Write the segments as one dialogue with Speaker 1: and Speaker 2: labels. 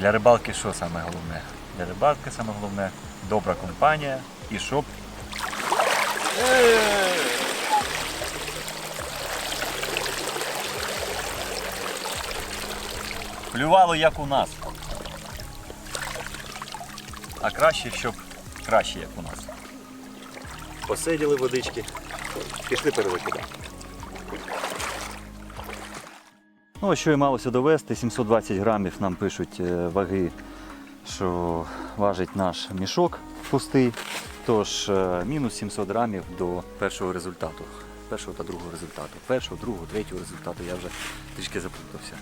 Speaker 1: Для рибалки що саме головне? Для рибалки саме головне добра компанія і щоб. Клювало як у нас. А краще, щоб краще, як у нас. Посиділи водички, пішли перевикидати. Ну, що і малося довести, 720 грамів нам пишуть е, ваги, що важить наш мішок пустий. Тож е, мінус 700 грамів до першого результату. Першого та другого результату. Першого, другого, третього результату я вже трішки заплутався.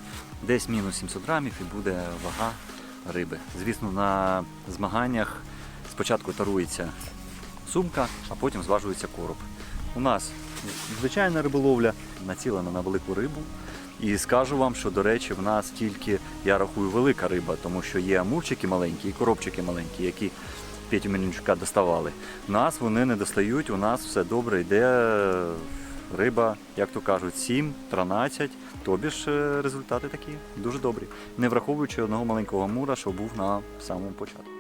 Speaker 1: Десь мінус 700 грамів і буде вага риби. Звісно, на змаганнях спочатку тарується сумка, а потім зважується короб. У нас звичайна риболовля націлена на велику рибу. І скажу вам, що, до речі, в нас тільки, я рахую, велика риба, тому що є амурчики маленькі і коробчики маленькі, які Петю Мельничука доставали. Нас вони не достають, у нас все добре йде риба, як то кажуть, 7, 13, тобі ж е, результати такі дуже добрі, не враховуючи одного маленького амура, що був на самому початку.